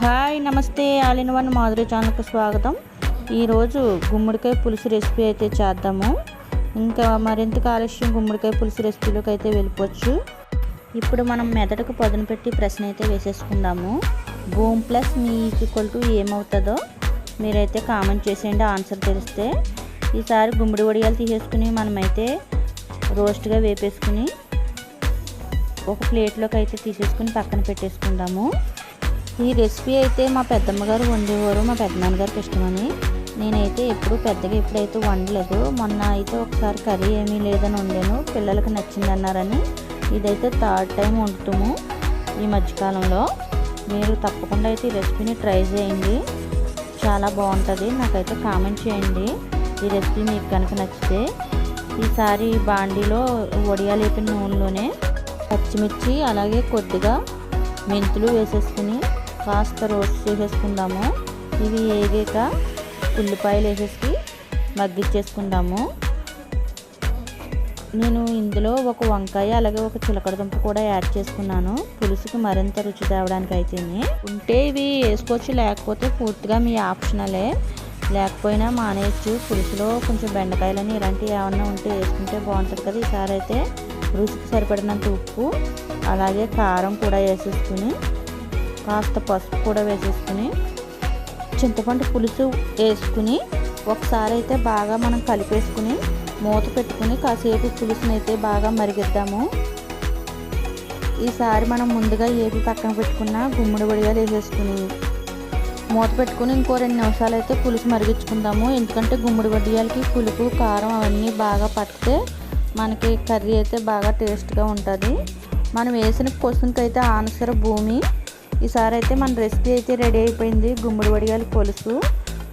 Hi నమస్తే. All in one Madhuri ఛానల్కి స్వాగతం. ఈరోజు గుమ్మడికాయ పులుసు రెసిపీ అయితే చేద్దాము. ఇంకా మరింత కాలుష్యం గుమ్మడికాయ పులుసు రెసిపీలోకి అయితే వెళ్ళిపోవచ్చు. ఇప్పుడు మనం మెదడుకు పదును పెట్టి ప్రశ్న అయితే వేసేసుకుందాము. భూమ్ ప్లస్ మీ ఈక్వల్ టు ఏమవుతుందో మీరైతే కామెంట్ చేసేయండి ఆన్సర్ తెలిస్తే. ఈసారి గుమ్మడి వడియాలు తీసేసుకుని మనమైతే రోస్ట్గా వేపేసుకుని ఒక ప్లేట్లోకి అయితే తీసేసుకుని పక్కన పెట్టేసుకుందాము. ఈ రెసిపీ అయితే మా పెద్దమ్మ గారు వండేవారు మా పెద్దనాన్నగారికి ఇష్టమని. నేనైతే ఎప్పుడు పెద్దగా ఎప్పుడైతే వండలేదు మొన్న అయితే ఒకసారి కర్రీ ఏమీ లేదని వండాను పిల్లలకి నచ్చింది అన్నారని ఇదైతే థర్డ్ టైం వండుతాము ఈ మధ్యకాలంలో. మీరు తప్పకుండా అయితే ఈ రెసిపీని ట్రై చేయండి. చాలా బాగుంటుంది. నాకైతే కామెంట్ చేయండి. ఈ రెసిపీ మీకు కనుక నచ్చితే. ఈసారి బాండీలో వడియాలు వేపిన నూనెలోనే పచ్చిమిర్చి అలాగే కొద్దిగా మెంతులు వేసేసుకుని కాస్త రోస్ట్ చేసేసుకుందాము. ఇవి వేగాక ఉల్లిపాయలు వేసేసి మగ్గిచ్చేసుకుందాము నేను ఇందులో ఒక వంకాయ అలాగే ఒక చిలకడ దుంప కూడా యాడ్ చేసుకున్నాను. పులుసుకి మరింత రుచి తేవడానికి అయితే ఉంటే ఇవి వేసుకోవచ్చు లేకపోతే పూర్తిగా మీ ఆప్షనలే. లేకపోయినా మానేయచ్చు. పులుసులో కొంచెం బెండకాయలని ఇలాంటివి ఏమన్నా ఉంటే వేసుకుంటే బాగుంటుంది కదా ఈసారి అయితే. రుచికి సరిపడినంత ఉప్పు అలాగే కారం కూడా వేసేసుకుని కాస్త పసుపు కూడా వేసేసుకుని చింతపండు పులుసు వేసుకుని ఒకసారి అయితే బాగా మనం కలిపేసుకుని మూత పెట్టుకుని కాసేపు పులుసుని అయితే బాగా మరిగిద్దాము. ఈసారి మనం ముందుగా ఏపి పక్కన పెట్టుకున్న గుమ్మడి వడియాలు వేసేసుకుని మూత పెట్టుకుని ఇంకో రెండు నిమిషాలు అయితే పులుసు మరిగించుకుందాము. ఎందుకంటే గుమ్మడి వడియాలకి పులుపు కారం అవన్నీ బాగా పట్టితే మనకి కర్రీ అయితే బాగా టేస్ట్గా ఉంటుంది. మనం వేసిన క్వశ్చన్కి అయితే ఆన్సర్ భూమి ఈసారి అయితే మన రెసిపీ అయితే రెడీ అయిపోయింది. గుమ్మడి వడియాల పులుసు.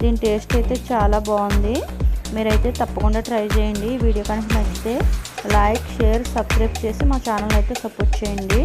దీని టేస్ట్ అయితే చాలా బాగుంది. మీరైతే తప్పకుండా ట్రై చేయండి. వీడియో కనుక నచ్చితే లైక్ షేర్ సబ్స్క్రైబ్ చేసి మా ఛానల్ అయితే సపోర్ట్ చేయండి.